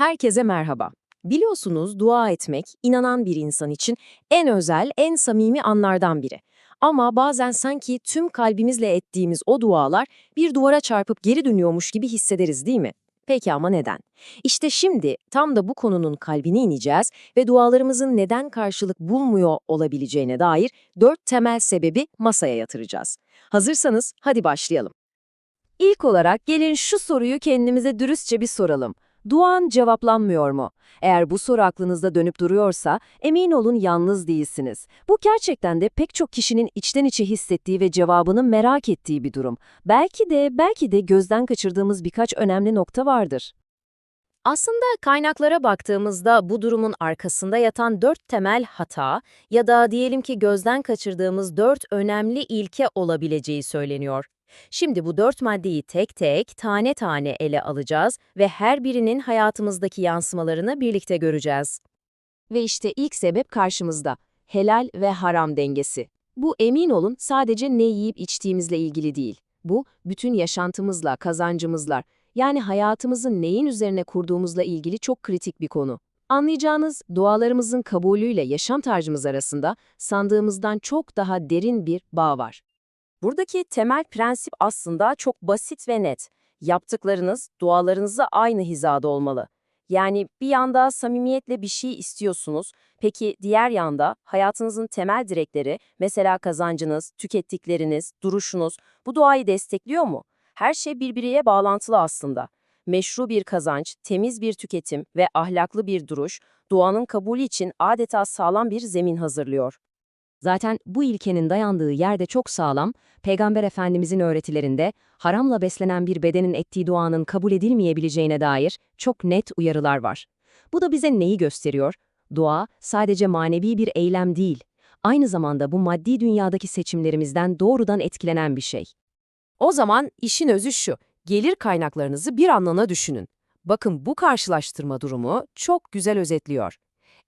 Herkese merhaba. Biliyorsunuz dua etmek inanan bir insan için en özel, en samimi anlardan biri. Ama bazen sanki tüm kalbimizle ettiğimiz o dualar bir duvara çarpıp geri dönüyormuş gibi hissederiz değil mi? Peki ama neden? İşte şimdi tam da bu konunun kalbine ineceğiz ve dualarımızın neden karşılık bulmuyor olabileceğine dair dört temel sebebi masaya yatıracağız. Hazırsanız hadi başlayalım. İlk olarak gelin şu soruyu kendimize dürüstçe bir soralım. Duan cevaplanmıyor mu? Eğer bu soru aklınızda dönüp duruyorsa emin olun yalnız değilsiniz. Bu gerçekten de pek çok kişinin içten içe hissettiği ve cevabını merak ettiği bir durum. Belki de belki de gözden kaçırdığımız birkaç önemli nokta vardır. Aslında kaynaklara baktığımızda bu durumun arkasında yatan dört temel hata ya da diyelim ki gözden kaçırdığımız dört önemli ilke olabileceği söyleniyor. Şimdi bu dört maddeyi tek tek, tane tane ele alacağız ve her birinin hayatımızdaki yansımalarını birlikte göreceğiz. Ve işte ilk sebep karşımızda. Helal ve haram dengesi. Bu emin olun sadece ne yiyip içtiğimizle ilgili değil. Bu bütün yaşantımızla, kazancımızla, yani hayatımızın neyin üzerine kurduğumuzla ilgili çok kritik bir konu. Anlayacağınız dualarımızın kabulüyle yaşam tarzımız arasında sandığımızdan çok daha derin bir bağ var. Buradaki temel prensip aslında çok basit ve net. Yaptıklarınız, dualarınızla aynı hizada olmalı. Yani bir yanda samimiyetle bir şey istiyorsunuz, peki diğer yanda hayatınızın temel direkleri, mesela kazancınız, tükettikleriniz, duruşunuz bu duayı destekliyor mu? Her şey birbiriyle bağlantılı aslında. Meşru bir kazanç, temiz bir tüketim ve ahlaklı bir duruş, duanın kabulü için adeta sağlam bir zemin hazırlıyor. Zaten bu ilkenin dayandığı yerde çok sağlam, Peygamber Efendimizin öğretilerinde haramla beslenen bir bedenin ettiği duanın kabul edilmeyebileceğine dair çok net uyarılar var. Bu da bize neyi gösteriyor? Dua sadece manevi bir eylem değil, aynı zamanda bu maddi dünyadaki seçimlerimizden doğrudan etkilenen bir şey. O zaman işin özü şu, gelir kaynaklarınızı bir anlana düşünün. Bakın bu karşılaştırma durumu çok güzel özetliyor.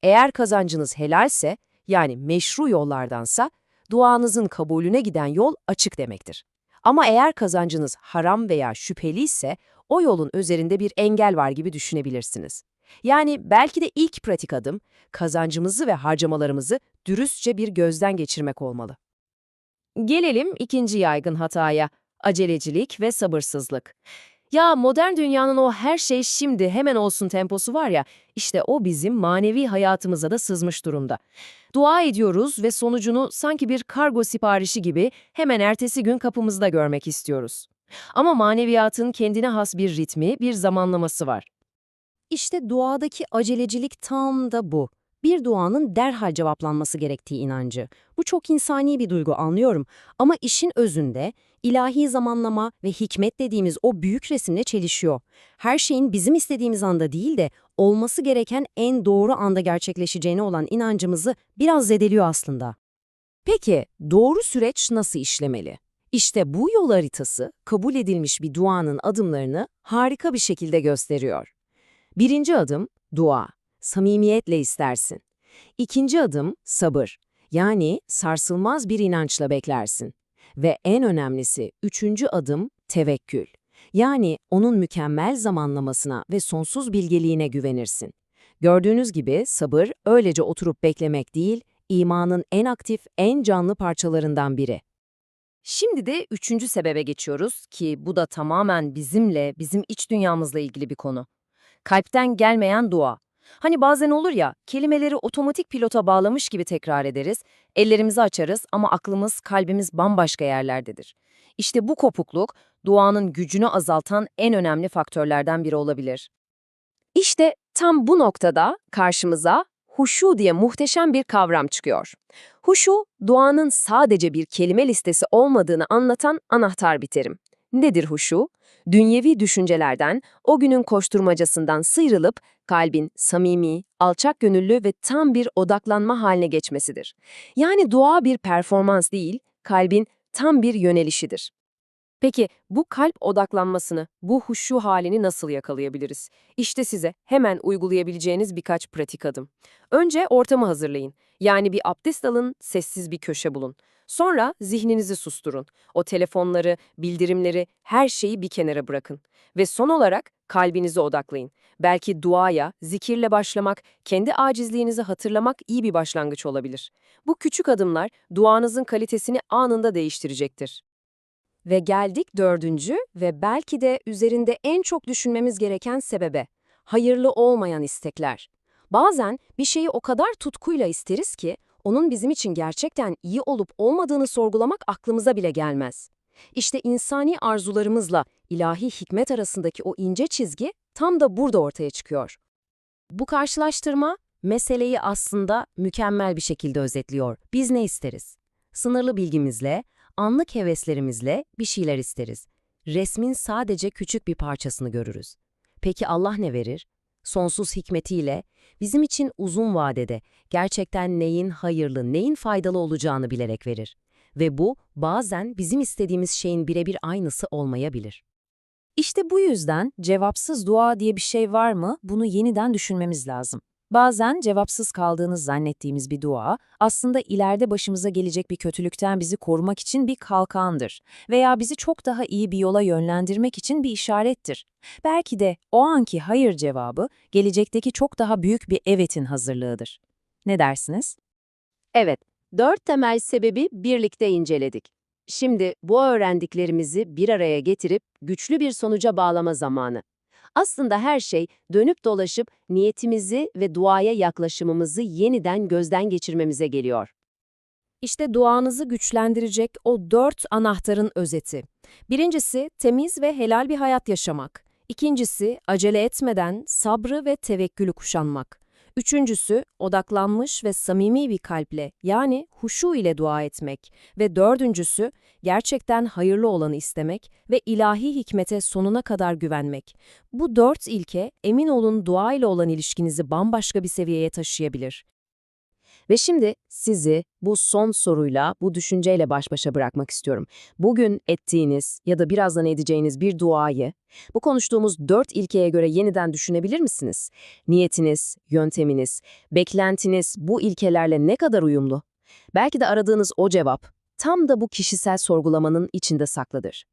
Eğer kazancınız helalse, yani meşru yollardansa, duanızın kabulüne giden yol açık demektir. Ama eğer kazancınız haram veya şüpheli ise o yolun üzerinde bir engel var gibi düşünebilirsiniz. Yani belki de ilk pratik adım kazancımızı ve harcamalarımızı dürüstçe bir gözden geçirmek olmalı. Gelelim ikinci yaygın hataya, acelecilik ve sabırsızlık. Ya modern dünyanın o her şey şimdi hemen olsun temposu var ya, işte o bizim manevi hayatımıza da sızmış durumda. Dua ediyoruz ve sonucunu sanki bir kargo siparişi gibi hemen ertesi gün kapımızda görmek istiyoruz. Ama maneviyatın kendine has bir ritmi, bir zamanlaması var. İşte duadaki acelecilik tam da bu. Bir duanın derhal cevaplanması gerektiği inancı. Bu çok insani bir duygu anlıyorum ama işin özünde ilahi zamanlama ve hikmet dediğimiz o büyük resimle çelişiyor. Her şeyin bizim istediğimiz anda değil de olması gereken en doğru anda gerçekleşeceğine olan inancımızı biraz zedeliyor aslında. Peki doğru süreç nasıl işlemeli? İşte bu yol haritası kabul edilmiş bir duanın adımlarını harika bir şekilde gösteriyor. Birinci adım dua. Samimiyetle istersin. İkinci adım sabır. Yani sarsılmaz bir inançla beklersin. Ve en önemlisi üçüncü adım tevekkül. Yani onun mükemmel zamanlamasına ve sonsuz bilgeliğine güvenirsin. Gördüğünüz gibi sabır öylece oturup beklemek değil, imanın en aktif, en canlı parçalarından biri. Şimdi de üçüncü sebebe geçiyoruz ki bu da tamamen bizimle, bizim iç dünyamızla ilgili bir konu. Kalpten gelmeyen dua. Hani bazen olur ya, kelimeleri otomatik pilota bağlamış gibi tekrar ederiz, ellerimizi açarız ama aklımız, kalbimiz bambaşka yerlerdedir. İşte bu kopukluk, duanın gücünü azaltan en önemli faktörlerden biri olabilir. İşte tam bu noktada karşımıza huşu diye muhteşem bir kavram çıkıyor. Huşu, duanın sadece bir kelime listesi olmadığını anlatan anahtar bir terim. Nedir huşu? Dünyevi düşüncelerden, o günün koşturmacasından sıyrılıp kalbin samimi, alçak gönüllü ve tam bir odaklanma haline geçmesidir. Yani dua bir performans değil, kalbin tam bir yönelişidir. Peki bu kalp odaklanmasını, bu huşu halini nasıl yakalayabiliriz? İşte size hemen uygulayabileceğiniz birkaç pratik adım. Önce ortamı hazırlayın. Yani bir abdest alın, sessiz bir köşe bulun. Sonra zihninizi susturun. O telefonları, bildirimleri, her şeyi bir kenara bırakın. Ve son olarak kalbinize odaklayın. Belki duaya, zikirle başlamak, kendi acizliğinizi hatırlamak iyi bir başlangıç olabilir. Bu küçük adımlar duanızın kalitesini anında değiştirecektir. Ve geldik dördüncü ve belki de üzerinde en çok düşünmemiz gereken sebebe. Hayırlı olmayan istekler. Bazen bir şeyi o kadar tutkuyla isteriz ki, onun bizim için gerçekten iyi olup olmadığını sorgulamak aklımıza bile gelmez. İşte insani arzularımızla ilahi hikmet arasındaki o ince çizgi tam da burada ortaya çıkıyor. Bu karşılaştırma meseleyi aslında mükemmel bir şekilde özetliyor. Biz ne isteriz? Sınırlı bilgimizle, anlık heveslerimizle bir şeyler isteriz. Resmin sadece küçük bir parçasını görürüz. Peki Allah ne verir? Sonsuz hikmetiyle bizim için uzun vadede gerçekten neyin hayırlı, neyin faydalı olacağını bilerek verir. Ve bu bazen bizim istediğimiz şeyin birebir aynısı olmayabilir. İşte bu yüzden cevapsız dua diye bir şey var mı bunu yeniden düşünmemiz lazım. Bazen cevapsız kaldığınız zannettiğimiz bir dua aslında ileride başımıza gelecek bir kötülükten bizi korumak için bir kalkandır veya bizi çok daha iyi bir yola yönlendirmek için bir işarettir. Belki de o anki hayır cevabı gelecekteki çok daha büyük bir evetin hazırlığıdır. Ne dersiniz? Evet, dört temel sebebi birlikte inceledik. Şimdi bu öğrendiklerimizi bir araya getirip güçlü bir sonuca bağlama zamanı. Aslında her şey dönüp dolaşıp niyetimizi ve duaya yaklaşımımızı yeniden gözden geçirmemize geliyor. İşte duanızı güçlendirecek o dört anahtarın özeti. Birincisi, temiz ve helal bir hayat yaşamak. İkincisi, acele etmeden sabrı ve tevekkülü kuşanmak. Üçüncüsü, odaklanmış ve samimi bir kalple yani huşu ile dua etmek. Ve dördüncüsü, gerçekten hayırlı olanı istemek ve ilahi hikmete sonuna kadar güvenmek. Bu dört ilke, emin olun dua ile olan ilişkinizi bambaşka bir seviyeye taşıyabilir. Ve şimdi sizi bu son soruyla, bu düşünceyle baş başa bırakmak istiyorum. Bugün ettiğiniz ya da birazdan edeceğiniz bir duayı, bu konuştuğumuz dört ilkeye göre yeniden düşünebilir misiniz? Niyetiniz, yönteminiz, beklentiniz bu ilkelerle ne kadar uyumlu? Belki de aradığınız o cevap tam da bu kişisel sorgulamanın içinde saklıdır.